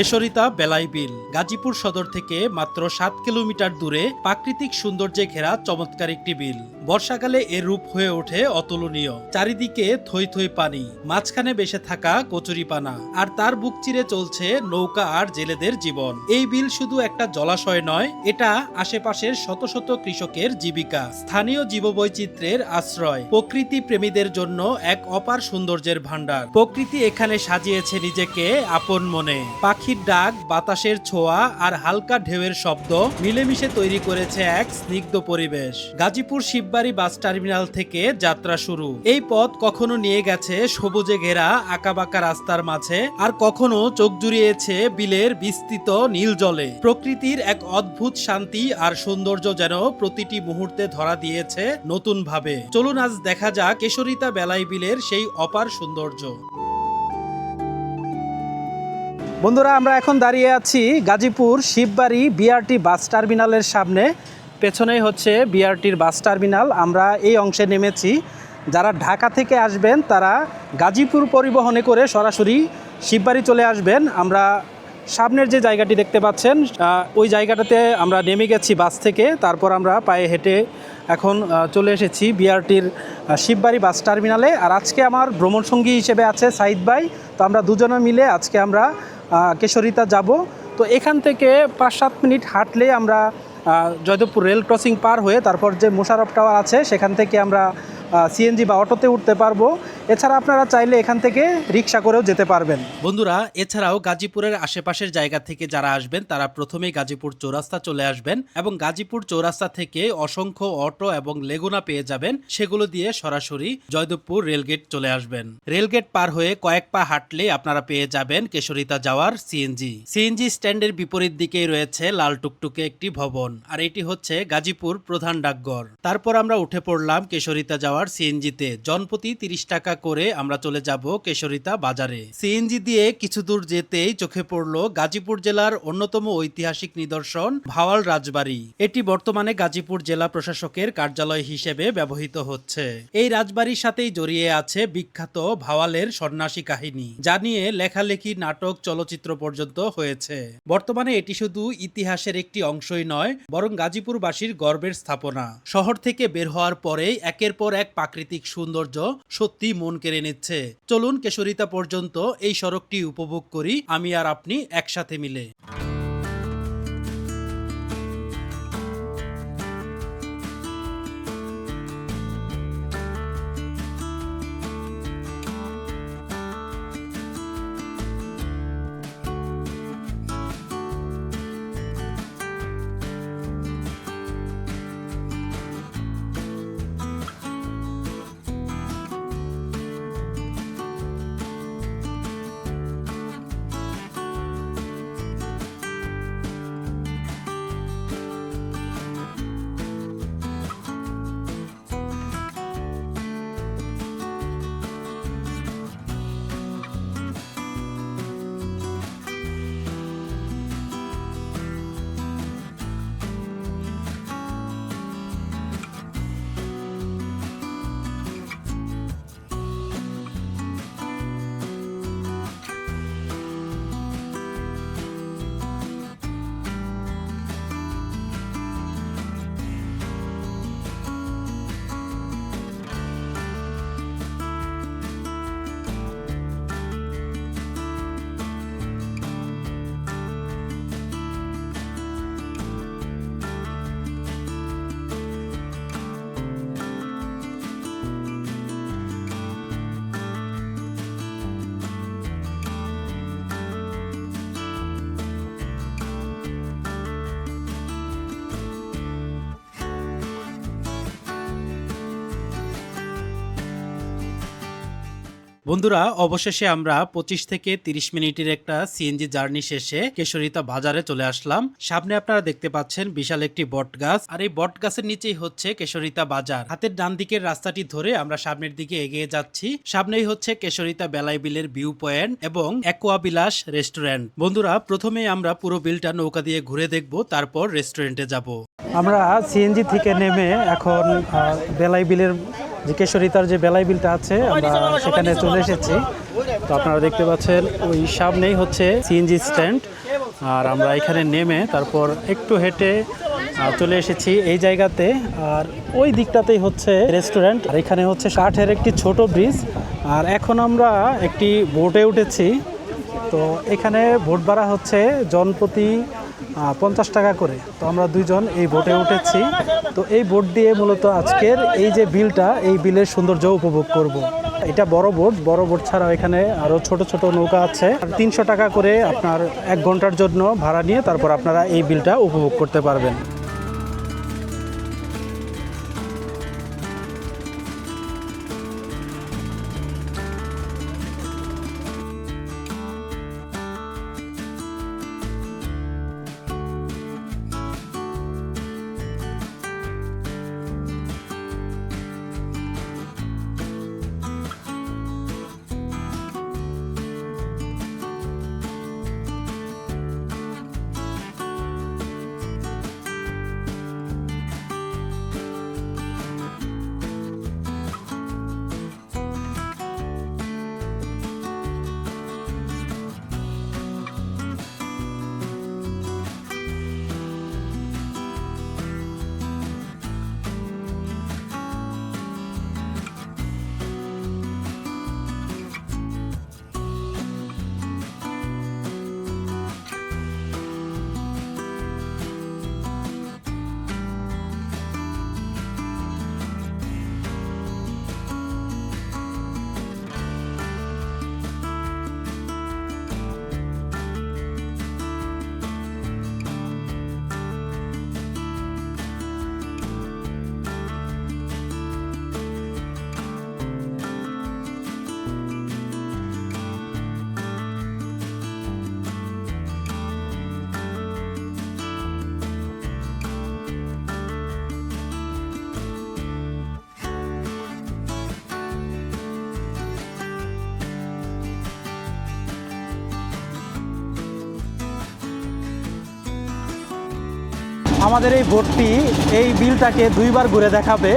কেশরিতা বেলাই বিল, গাজীপুর সদর থেকে মাত্র সাত কিলোমিটার দূরে প্রাকৃতিক সৌন্দর্যে ঘেরা চমৎকার একটি বিল। বর্ষাকালে এর রূপ হয়ে ওঠে অতুলনীয়। চারিদিকে থই থই পানি, মাঝখানে বেসে থাকা কচুরিপানা, আর তার বুক চিরে চলছে নৌকা আর জেলেদের জীবন। এই বিল শুধু একটা জলাশয় নয়, এটা আশেপাশের শত শত কৃষকের জীবিকা। স্থানীয় জীববৈচিত্র্যের আশ্রয়, প্রকৃতি প্রেমীদের জন্য এক অপার সৌন্দর্যের ভাণ্ডার। প্রকৃতি এখানে সাজিয়েছে নিজেকে আপন মনে। পাখির ডাক, বাতাসের ছোঁয়া আর হালকা ঢেউয়ের শব্দ মিলেমিশে তৈরি করেছে এক স্নিগ্ধ পরিবেশ। গাজীপুর শিববাড়ি বাস টার্মিনাল থেকে যাত্রা শুরু। এই পথ কখনো নিয়ে গেছে সবুজে ঘেরা, আঁকাবাঁকা রাস্তার মাঝে আর কখনো চোখ জুড়িয়েছে বিলের বিস্তৃত নীল জলে। প্রকৃতির এক অদ্ভুত শান্তি আর সৌন্দর্য যেন প্রতিটি মুহূর্তে ধরা দিয়েছে নতুন ভাবে চলুন আজ দেখা যাক কেশরিতা বেলাই বিলের সেই অপার সৌন্দর্য। বন্ধুরা, আমরা এখন দাঁড়িয়ে আছি গাজীপুর শিববাড়ি বিআরটি বাস টার্মিনালের সামনে। পেছনেই হচ্ছে বিআরটির বাস টার্মিনাল। আমরা এই অংশে নেমেছি। যারা ঢাকা থেকে আসবেন, তারা গাজীপুর পরিবহনে করে সরাসরি শিববাড়ি চলে আসবেন। আমরা সামনের যে জায়গাটি দেখতে পাচ্ছেন ওই জায়গাটাতে আমরা নেমে গেছি বাস থেকে। তারপর আমরা পায়ে হেঁটে এখন চলে এসেছি বিআরটির শিববাড়ি বাস টার্মিনালে। আর আজকে আমার ভ্রমণ সঙ্গী হিসেবে আছে সাইদ ভাই। তো আমরা দুজনে মিলে আজকে আমরা কেশরিতা যাব। তো এখান থেকে পাঁচ সাত মিনিট হাঁটলে আমরা জয়দেবপুর রেল ক্রসিং পার হয়ে তারপর যে মোশারফ টাওয়ার আছে, সেখান থেকে আমরা সিএনজি বা অটোতে উঠতে পারব। এছাড়া আপনারা চাইলে এখান থেকে রিক্সা করেও যেতে পারবেন। বন্ধুরা, এছাড়াও গাজীপুরের আশেপাশের জায়গা থেকে যারা আসবেন, তারা প্রথমেই গাজীপুর চৌরাস্তা চলে আসবেন এবং গাজীপুর চৌরাস্তা থেকে অসংখ্য অটো এবং লেগুনা পেয়ে যাবেন। সেগুলো দিয়ে সরাসরি জয়দেবপুর রেলগেট চলে আসবেন। রেলগেট পার হয়ে কয়েক পা হাঁটলে আপনারা পেয়ে যাবেন কেশরিতা যাওয়ার সিএনজি সিএনজি স্ট্যান্ডের বিপরীত দিকেই রয়েছে লাল টুকটুকে একটি ভবন। আর এটি হচ্ছে গাজীপুর প্রধান ডাকঘর। তারপর আমরা উঠে পড়লাম কেশরিতা যাওয়ার সিএনজিতে। জনপ্রতি তিরিশ টাকা করে আমরা চলে যাব কেশরিতা বাজারে। সিএনজি দিয়ে কিছু দূর যেতেই চোখে পড়ল গাজীপুর জেলার অন্যতম ঐতিহাসিক নিদর্শন ভাওয়াল রাজবাড়ি। এটি বর্তমানে গাজীপুর জেলা প্রশাসকের কার্যালয় হিসেবে ব্যবহৃত হচ্ছে। এই রাজবাড়ির সাথেই জড়িয়ে আছে বিখ্যাত ভাওয়ালের সন্ন্যাসী কাহিনী, যা নিয়ে লেখালেখি নাটক চলচ্চিত্র পর্যন্ত হয়েছে। বর্তমানে এটি শুধু ইতিহাসের একটি অংশই নয়, বরং গাজীপুরবাসীর গর্বের স্থাপনা। শহর থেকে বের হওয়ার পরেই একের পর এক প্রাকৃতিক সৌন্দর্য সত্যি মন কেড়ে নিচ্ছে। চলুন কেশরিতা পর্যন্ত এই সড়কটি উপভোগ করি, আমি আর আপনি একসাথে মিলে। বন্ধুরা, অবশেষে আমরা পঁচিশ থেকে তিরিশ মিনিটের একটা সিএনজি জার্নি শেষে কেশরিতা বাজারে চলে আসলাম। সামনে আপনারা দেখতে পাচ্ছেন বিশাল একটি বট গাছ। আর এই বট গাছের নিচেই হচ্ছে কেশরিতা বাজার। হাতের ডান দিকের রাস্তাটি ধরে আমরা সামনের দিকে এগিয়ে যাচ্ছি। সামনেই হচ্ছে কেশরিতা বেলাই বিলের ভিউ পয়েন্ট এবং অ্যাকোয়া বিলাস রেস্টুরেন্ট। বন্ধুরা প্রথমে আমরা পুরো বিলটা নৌকা দিয়ে ঘুরে দেখব, তারপর রেস্টুরেন্টে যাব। আমরা সিএনজি থেকে নেমে এখন বেলাই বিলের যে কেশরিতার যে বেলাই বিলটা আছে আমরা সেখানে চলে এসেছি। তো আপনারা দেখতে পাচ্ছেন ওই সামনেই হচ্ছে সিএনজি স্ট্যান্ড। আর আমরা এখানে নেমে তারপর একটু হেঁটে চলে এসেছি এই জায়গাতে। আর ওই দিকটাতেই হচ্ছে রেস্টুরেন্ট। আর এখানে হচ্ছে কাঠের একটি ছোট ব্রিজ। আর এখন আমরা একটি বোটে উঠেছি। তো এখানে ভোট ভাড়া হচ্ছে জনপ্রতি পঞ্চাশ টাকা করে। তো আমরা দুইজন এই বোটে উঠেছি। তো এই বোট দিয়ে মূলত আজকের এই যে বিলটা, এই বিলের সৌন্দর্য উপভোগ করব। এটা বড় বোট। বড় বোট ছাড়াও এখানে আরও ছোট ছোট নৌকা আছে। তিনশো টাকা করে আপনার এক ঘণ্টার জন্য ভাড়া নিয়ে তারপর আপনারা এই বিলটা উপভোগ করতে পারবেন। আমাদের এই বোটটি এই বিলটাকে দুইবার ঘুরে দেখাবে।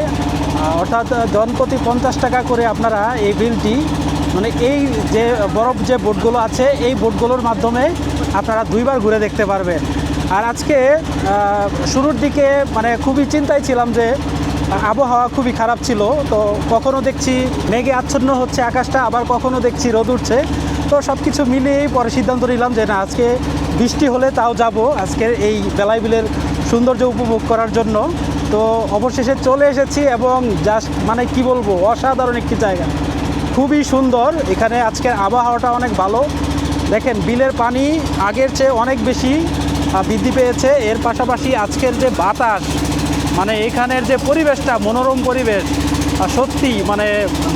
অর্থাৎ জনপ্রতি পঞ্চাশ টাকা করে আপনারা এই বিলটি মানে এই যে বরফ যে বোটগুলো আছে, এই বোটগুলোর মাধ্যমে আপনারা দুইবার ঘুরে দেখতে পারবেন। আর আজকে শুরুর দিকে মানে খুবই চিন্তায় ছিলাম যে, আবহাওয়া খুবই খারাপ ছিল, তো কখনো দেখছি মেঘে আচ্ছন্ন হচ্ছে আকাশটা, আবার কখনো দেখছি রোদ উঠছে। তো সব কিছু মিলিয়েই পরে সিদ্ধান্ত নিলাম যে না, আজকে বৃষ্টি হলে তাও যাব। আজকের এই বেলাই বিলের সৌন্দর্য উপভোগ করার জন্য। তো অবশেষে চলে এসেছি এবং জাস্ট মানে কি বলব, অসাধারণ একটি জায়গা। খুবই সুন্দর। এখানে আজকের আবহাওয়াটা অনেক ভালো। দেখেন, বিলের পানি আগের চেয়ে অনেক বেশি বৃদ্ধি পেয়েছে। এর পাশাপাশি আজকের যে বাতাস মানে এখানের যে পরিবেশটা, মনোরম পরিবেশ সত্যি মানে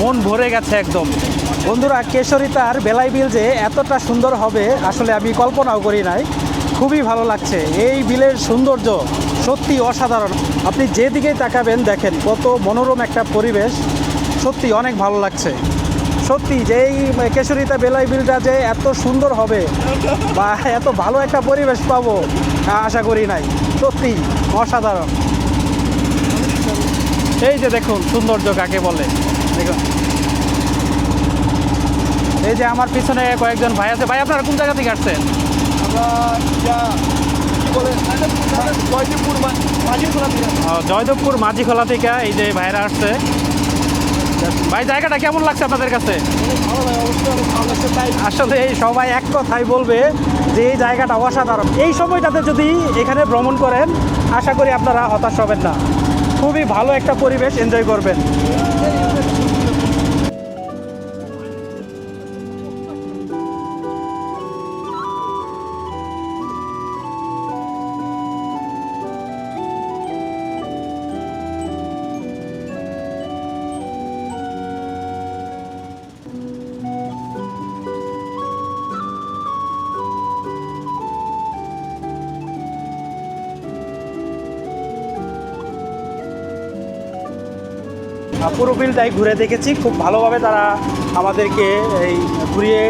মন ভরে গেছে একদম। বন্ধুরা, কেশরিতার বেলাই বিল যে এতটা সুন্দর হবে, আসলে আমি কল্পনাও করি নাই। খুবই ভালো লাগছে। এই বিলের সৌন্দর্য সত্যি অসাধারণ। আপনি যেদিকেই তাকাবেন দেখেন কত মনোরম একটা পরিবেশ। সত্যি অনেক ভালো লাগছে। সত্যি যে এই কেশরিতা বেলাই বিলটা যে এত সুন্দর হবে বা এত ভালো একটা পরিবেশ পাবো, আশা করি নাই। সত্যি অসাধারণ। এই যে দেখুন সৌন্দর্য কাকে বলে। দেখুন। এই যে আমার পিছনে কয়েকজন ভাই আছে। ভাই, আপনারা কোন জায়গা থেকে আসছেন? জয়দেবপুর জয়দেবপুর মাঝিখোলা থেকে এই যে ভাইরা আসছে। ভাই, জায়গাটা কেমন লাগছে আপনাদের কাছে? আসলে সবাই এক কথাই বলবে যে এই জায়গাটা অসাধারণ। এই সময়টাতে যদি এখানে ভ্রমণ করেন, আশা করি আপনারা হতাশ হবেন না। খুবই ভালো একটা পরিবেশ এনজয় করবেন। পুরো বিলটাই ঘুরে দেখেছি। খুব ভালোভাবে তারা আমাদেরকে এই ঘুরিয়ে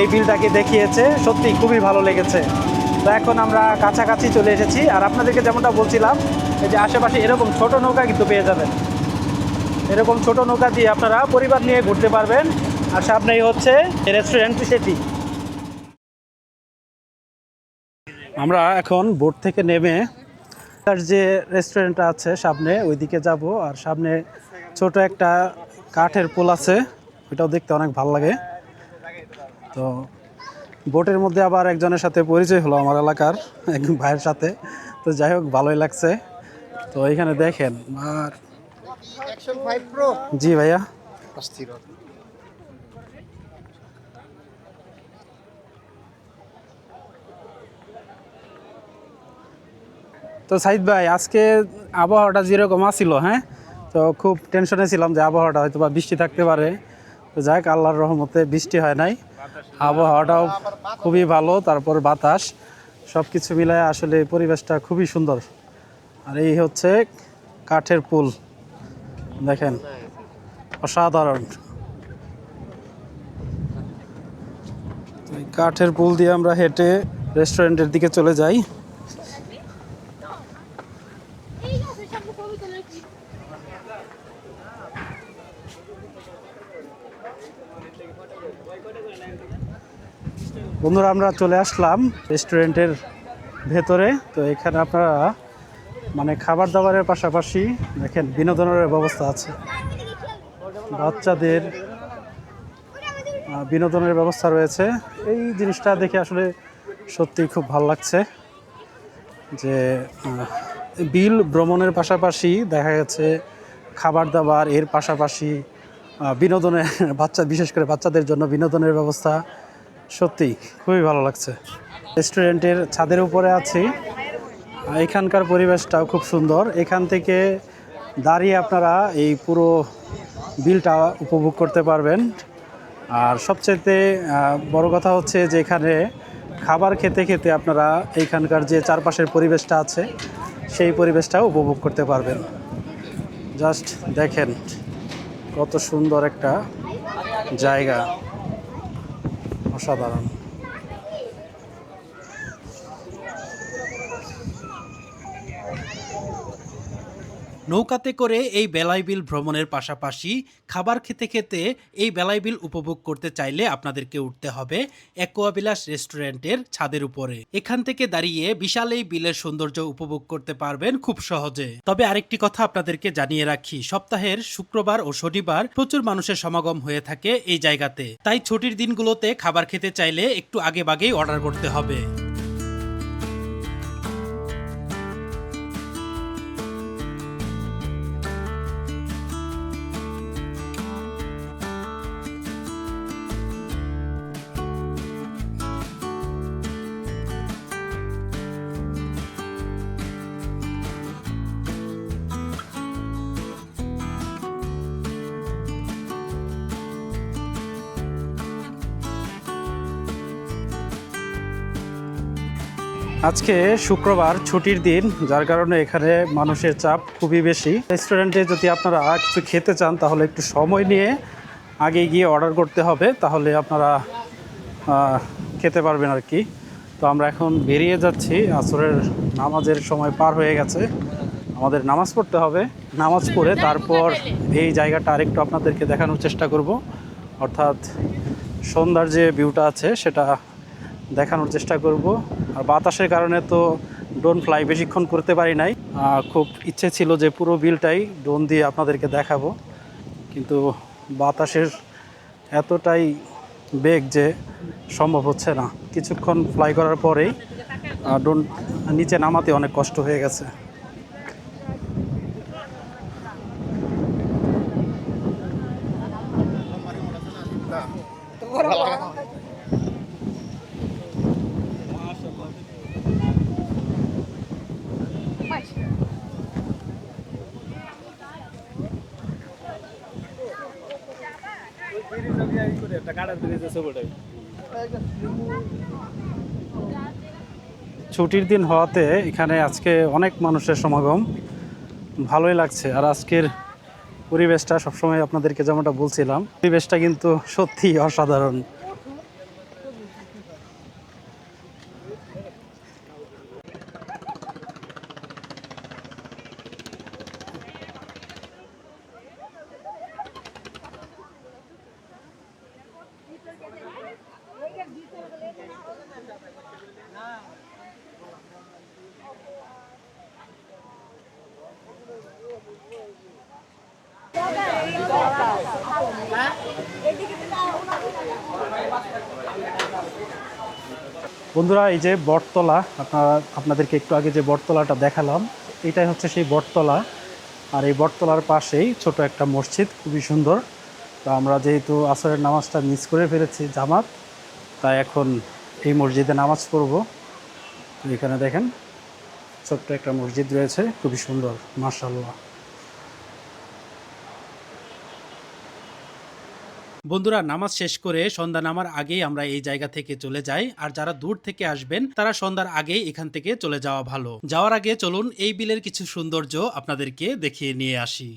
এই বিলটাকে দেখিয়েছে। সত্যি খুবই ভালো লেগেছে। তো এখন আমরা কাছাকাছি চলে এসেছি। আর আপনাদেরকে যেমনটা বলছিলাম যে আশেপাশে এরকম ছোট নৌকা কিন্তু পেয়ে যাবেন। এরকম ছোট নৌকা দিয়ে আপনারা পরিবার নিয়ে ঘুরতে পারবেন। আর সামনেই হচ্ছে রেস্টুরেন্ট সেটি আমরা এখন বোট থেকে নেমে, তার যে রেস্টুরেন্টটা আছে সামনে, ওইদিকে যাব। আর সামনে ছোট একটা কাঠের পোল আছে, ওইটাও দেখতে অনেক ভালো লাগে। তো বোটের মধ্যে আবার একজনের সাথে পরিচয় হলো আমার এলাকার, এক ভাইয়ের সাথে। তো যাই হোক, ভালোই লাগছে। তো এখানে দেখেন, আর জি ভাইয়া। তো সাইদ ভাই, আজকে আবহাওয়াটা যেরকম আসছিল হ্যাঁ? তো খুব টেনশনে ছিলাম যে আবহাওয়াটা হয়তো বা বৃষ্টি থাকতে পারে। তো যাক আল্লাহর রহমতে বৃষ্টি হয় নাই। আবহাওয়াটাও খুবই ভালো, তারপর বাতাস। সব কিছু মিলায় আসলে পরিবেশটা খুবই সুন্দর। আর এই হচ্ছে কাঠের পুল। দেখেন, অসাধারণ। কাঠের পুল দিয়ে আমরা হেঁটে রেস্টুরেন্টের দিকে চলে যাই এই গাছের সামনে ছবি তোলার কি বন্ধুরা, আমরা চলে আসলাম রেস্টুরেন্টের ভেতরে। তো এখানে আপনারা মানে খাবার দাবারের পাশাপাশি দেখেন, বিনোদনের ব্যবস্থা আছে। বাচ্চাদের বিনোদনের ব্যবস্থা রয়েছে। এই জিনিসটা দেখে আসলে সত্যি খুব ভালো লাগছে যে বিল ভ্রমণের পাশাপাশি দেখা গেছে খাবার দাবার এর পাশাপাশি বিনোদনের বাচ্চা, বিশেষ করে বাচ্চাদের জন্য বিনোদনের ব্যবস্থা সত্যি খুবই ভালো লাগছে। রেস্টুরেন্টের ছাদের উপরে আছি। এখানকার পরিবেশটাও খুব সুন্দর। এখান থেকে দাঁড়িয়ে আপনারা এই পুরো বিলটা উপভোগ করতে পারবেন। আর সবচেয়ে বড় কথা হচ্ছে যে এখানে খাবার খেতে খেতে আপনারা এইখানকার যে চারপাশের পরিবেশটা আছে, সেই পরিবেশটাও উপভোগ করতে পারবেন। জাস্ট দেখেন। কত সুন্দর একটা জায়গা। অসাধারণ। নৌকাতে করে এই বেলাইবিল ভ্রমণের পাশাপাশি খাবার খেতে খেতে এই বেলাইবিল উপভোগ করতে চাইলে আপনাদেরকে উঠতে হবে অ্যাকোয়াবিলাস রেস্টুরেন্টের ছাদের উপরে। এখান থেকে দাঁড়িয়ে বিশাল এই বিলের সৌন্দর্য উপভোগ করতে পারবেন খুব সহজে। তবে আরেকটি কথা আপনাদেরকে জানিয়ে রাখি, সপ্তাহের শুক্রবার ও শনিবার প্রচুর মানুষের সমাগম হয়ে থাকে এই জায়গাতে। তাই ছুটির দিনগুলোতে খাবার খেতে চাইলে একটু আগে বাগেই অর্ডার করতে হবে। আজকে শুক্রবার ছুটির দিন, যার কারণে এখানে মানুষের চাপ খুবই বেশি। রেস্টুরেন্টে যদি আপনারা কিছু খেতে চান, তাহলে একটু সময় নিয়ে আগে গিয়ে অর্ডার করতে হবে, তাহলে আপনারা খেতে পারবেন আর কি। তো আমরা এখন বেরিয়ে যাচ্ছি। আসরের নামাজের সময় পার হয়ে গেছে। আমাদের নামাজ পড়তে হবে। নামাজ পড়ে তারপর এই জায়গাটা আরেকটু আপনাদেরকে দেখানোর চেষ্টা করব। অর্থাৎ সন্ধ্যার যে ভিউটা আছে, সেটা দেখানোর চেষ্টা করব। আর বাতাসের কারণে তো ড্রোন ফ্লাই বেশিক্ষণ করতে পারি নাই। খুব ইচ্ছে ছিল যে পুরো বিলটাই ড্রোন দিয়ে আপনাদেরকে দেখাবো। কিন্তু বাতাসের এতটাই বেগ যে সম্ভব হচ্ছে না। কিছুক্ষণ ফ্লাই করার পরেই ড্রোন নিচে নামাতে অনেক কষ্ট হয়ে গেছে। ছুটির দিন হওয়াতে এখানে আজকে অনেক মানুষের সমাগম। ভালোই লাগছে। আর আজকের পরিবেশটা সবসময় আপনাদেরকে যেমনটা বলছিলাম, পরিবেশটা কিন্তু সত্যি অসাধারণ। বন্ধুরা, এই যে বটতলা, আপনারা, আপনাদেরকে একটু আগে যে বটতলাটা দেখালাম, এটাই হচ্ছে সেই বটতলা। আর এই বটতলার পাশেই ছোট একটা মসজিদ, খুবই সুন্দর। তো আমরা যেহেতু আসরের নামাজটা মিস করে ফেলেছি জামাত, তাই এখন এই মসজিদে নামাজ পড়ব। এখানে দেখেন, ছোট্ট একটা মসজিদ রয়েছে, খুবই সুন্দর মার্শাল্লাহ বন্ধুরা, নামাজ শেষ করে সন্ধ্যা নামার আগেই আমরা এই জায়গা থেকে চলে যাই। আর যারা দূর থেকে আসবেন, তারা সন্ধ্যার আগেই এখান থেকে চলে যাওয়া ভালো। যাওয়ার আগে চলুন এই বিলের কিছু সৌন্দর্য আপনাদেরকে দেখিয়ে নিয়ে আসি।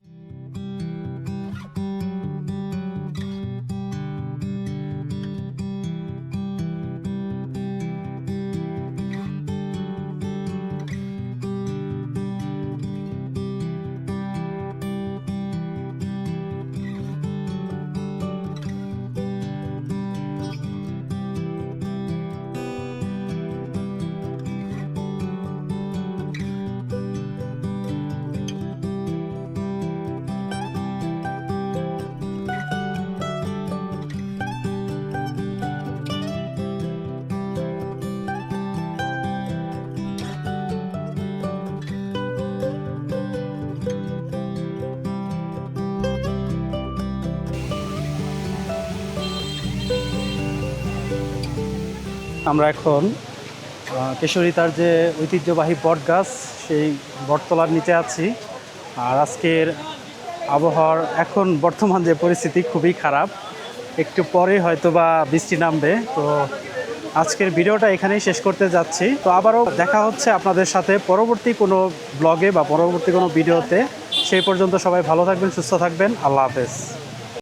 আমরা এখন আহ, কেশরীতার যে ঐতিহ্যবাহী বট গাছ সেই বটতলার নিচে আছি। আর আজকের আবহাওয়ার এখন বর্তমান যে পরিস্থিতি খুবই খারাপ। একটু পরে হয়তো বা বৃষ্টি নামবে। তো আজকের ভিডিওটা এখানেই শেষ করতে যাচ্ছি। তো আবারও দেখা হচ্ছে আপনাদের সাথে পরবর্তী কোনো ব্লগে বা পরবর্তী কোনো ভিডিওতে। সেই পর্যন্ত সবাই ভালো থাকবেন সুস্থ থাকবেন। আল্লাহ হাফেজ।